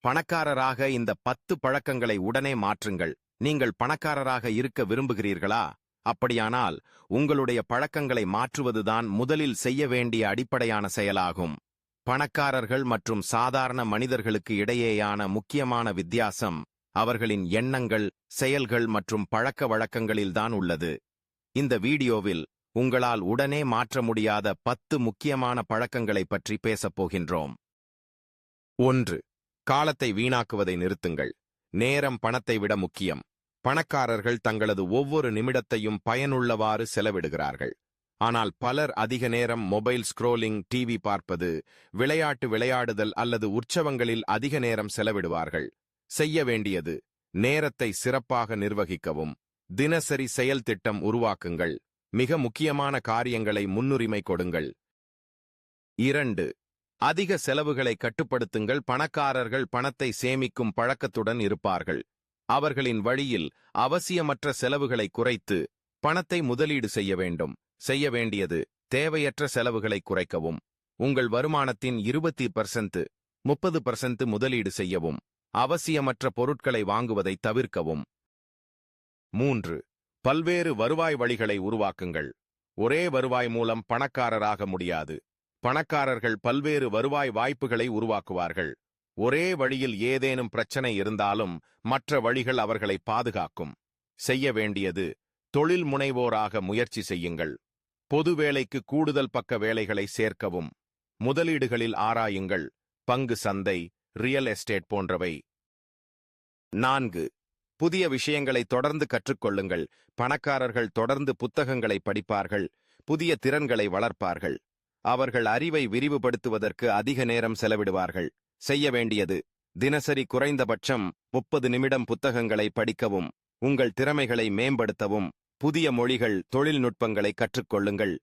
பணக்காரராக இந்த பத்து பழக்கங்களை உடனே மாற்றுங்கள். நீங்கள் பணக்காரராக இருக்க விரும்புகிறீர்களா? அப்படியானால் உங்களுடைய பழக்கங்களை மாற்றுவதுதான் முதலில் செய்ய வேண்டிய அடிப்படையான செயலாகும். பணக்காரர்கள் மற்றும் சாதாரண மனிதர்களுக்கு இடையேயான முக்கியமான வித்தியாசம் அவர்களின் எண்ணங்கள் செயல்கள் மற்றும் பழக்க வழக்கங்களில்தான் உள்ளது. இந்த வீடியோவில் உங்களால் உடனே மாற்ற முடியாத பத்து முக்கியமான பழக்கங்களைப் பற்றி பேசப் போகின்றோம். ஒன்று காலத்தை வீணாக்குவதை நிறுத்துங்கள். நேரம் பணத்தை விட முக்கியம். பணக்காரர்கள் தங்களது ஒவ்வொரு நிமிடத்தையும் பயனுள்ளவாறு செலவிடுகிறார்கள். ஆனால் பலர் அதிக நேரம் மொபைல் ஸ்க்ரோலிங் டிவி பார்ப்பது விளையாட்டு விளையாடுதல் அல்லது உற்சவங்களில் அதிக நேரம் செலவிடுவார்கள். செய்ய வேண்டியது நேரத்தை சிறப்பாக நிர்வகிக்கவும். தினசரி செயல் திட்டம் உருவாக்குங்கள். மிக முக்கியமான காரியங்களை முன்னுரிமை கொடுங்கள். இரண்டு அதிக செலவுகளை கட்டுப்படுத்துங்கள். பணக்காரர்கள் பணத்தை சேமிக்கும் பழக்கத்துடன் இருப்பார்கள். அவர்களின் வழியில் அவசியமற்ற செலவுகளை குறைத்து பணத்தை முதலீடு செய்ய வேண்டும். செய்ய வேண்டியது தேவையற்ற செலவுகளை குறைக்கவும். உங்கள் வருமானத்தின் இருபத்தி பர்சன்ட் முப்பது பர்சன்ட் முதலீடு செய்யவும். அவசியமற்ற பொருட்களை வாங்குவதை தவிர்க்கவும். மூன்று பல்வேறு வருவாய் வழிகளை உருவாக்குங்கள். ஒரே வருவாய் மூலம் பணக்காரராக முடியாது. பணக்காரர்கள் பல்வேறு வருவாய் வாய்ப்புகளை உருவாக்குவார்கள். ஒரே வழியில் ஏதேனும் பிரச்சனை இருந்தாலும் மற்ற வழிகள் அவர்களை பாதுகாக்கும். செய்ய வேண்டியது தொழில் முனைவோராக முயற்சி செய்யுங்கள். பொது வேலைக்கு கூடுதல் பக்க வேலைகளை சேர்க்கவும். முதலீடுகளில் ஆராயுங்கள். பங்கு சந்தை ரியல் எஸ்டேட் போன்றவை. நான்கு புதிய விஷயங்களை தொடர்ந்து கற்றுக்கொள்ளுங்கள். பணக்காரர்கள் தொடர்ந்து புத்தகங்களை படிப்பார்கள். புதிய திறன்களை வளர்ப்பார்கள். அவர்கள் அறிவை விரிவுபடுத்துவதற்கு அதிக நேரம் செலவிடுவார்கள். செய்ய வேண்டியது தினசரி குறைந்தபட்சம் முப்பது நிமிடம் புத்தகங்களை படிக்கவும் உங்கள் திறமைகளை மேம்படுத்தவும் புதிய மொழிகள் தொழில்நுட்பங்களை கற்றுக்கொள்ளுங்கள்.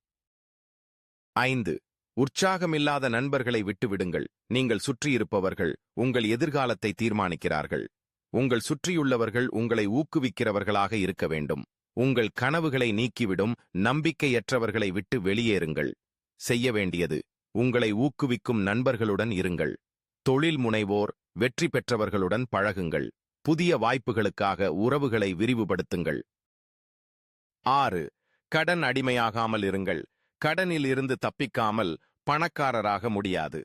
ஐந்து உற்சாகமில்லாத நண்பர்களை விட்டுவிடுங்கள். நீங்கள் சுற்றியிருப்பவர்கள் உங்கள் எதிர்காலத்தை தீர்மானிக்கிறார்கள். உங்கள் சுற்றியுள்ளவர்கள் உங்களை ஊக்குவிக்கிறவர்களாக இருக்க வேண்டும். உங்கள் கனவுகளை நீக்கிவிடும் நம்பிக்கையற்றவர்களை விட்டு வெளியேறுங்கள். செய்ய வேண்டியது. உங்களை ஊக்குவிக்கும் நண்பர்களுடன் இருங்கள். தொழில் முனைவோர் வெற்றி பெற்றவர்களுடன் பழகுங்கள். புதிய வாய்ப்புகளுக்காக உறவுகளை விரிவுபடுத்துங்கள். ஆறு கடன் அடிமையாகாமல் இருங்கள். கடனில் இருந்து தப்பிக்காமல் பணக்காரராக முடியாது.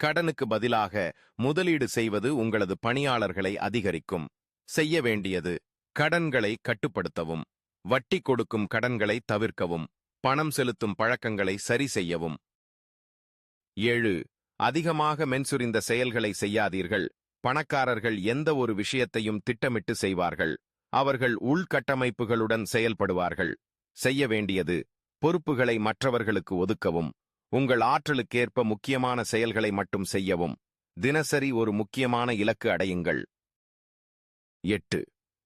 கடனுக்கு பதிலாக முதலீடு செய்வது உங்களது பணியாளர்களை அதிகரிக்கும். செய்ய வேண்டியது கடன்களை கட்டுப்படுத்தவும். வட்டி கொடுக்கும் கடன்களை தவிர்க்கவும். பணம் செலுத்தும் பழக்கங்களை சரி செய்யவும். ஏழு அதிகமாக மென்சுரிந்த செயல்களை செய்யாதீர்கள். பணக்காரர்கள் எந்த ஒரு விஷயத்தையும் திட்டமிட்டு செய்வார்கள். அவர்கள் உள்கட்டமைப்புகளுடன் செயல்படுவார்கள். செய்ய வேண்டியது பொறுப்புகளை மற்றவர்களுக்கு ஒதுக்கவும். உங்கள் ஆற்றலுக்கேற்ப முக்கியமான செயல்களை மட்டும் செய்யவும். தினசரி ஒரு முக்கியமான இலக்கு அடையுங்கள். எட்டு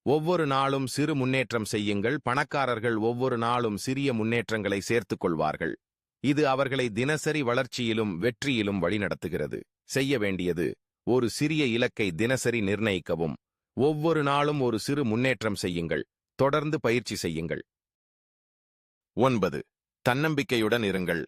ஒவ்வொரு நாளும் சிறு முன்னேற்றம் செய்யுங்கள். பணக்காரர்கள் ஒவ்வொரு நாளும் சிறிய முன்னேற்றங்களை சேர்த்துக் கொள்வார்கள். இது அவர்களை தினசரி வளர்ச்சியிலும் வெற்றியிலும் வழிநடத்துகிறது. செய்ய வேண்டியது ஒரு சிறிய இலக்கை தினசரி நிர்ணயிக்கவும். ஒவ்வொரு நாளும் ஒரு சிறு முன்னேற்றம் செய்யுங்கள். தொடர்ந்து பயிற்சி செய்யுங்கள். ஒன்பது. தன்னம்பிக்கையுடன் இருங்கள்.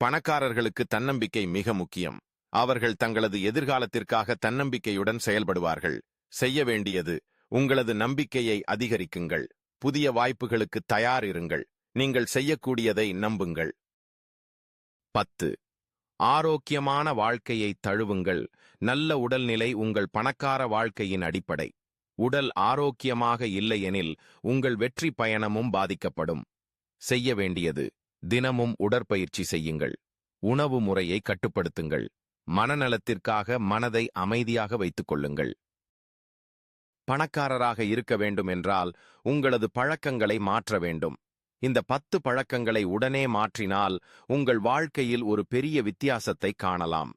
பணக்காரர்களுக்கு தன்னம்பிக்கை மிக முக்கியம். அவர்கள் தங்களது எதிர்காலத்திற்காக தன்னம்பிக்கையுடன் செயல்படுவார்கள். செய்ய வேண்டியது உங்களது நம்பிக்கையை அதிகரிக்குங்கள். புதிய வாய்ப்புகளுக்கு தயார் இருங்கள் நீங்கள் செய்யக்கூடியதை நம்புங்கள். பத்து. ஆரோக்கியமான வாழ்க்கையை தழுவுங்கள். நல்ல உடல்நிலை உங்கள் பணக்கார வாழ்க்கையின் அடிப்படை. உடல் ஆரோக்கியமாக இல்லையெனில் உங்கள் வெற்றி பயணமும் பாதிக்கப்படும். செய்ய வேண்டியது தினமும் உடற்பயிற்சி செய்யுங்கள். உணவு முறையை கட்டுப்படுத்துங்கள். மனநலத்திற்காக மனதை அமைதியாக வைத்துக் கொள்ளுங்கள். பணக்காரராக இருக்க வேண்டும் என்றால் உங்களது பழக்கங்களை மாற்ற வேண்டும். இந்த பத்து பழக்கங்களை உடனே மாற்றினால் உங்கள் வாழ்க்கையில் ஒரு பெரிய வித்தியாசத்தை காணலாம்.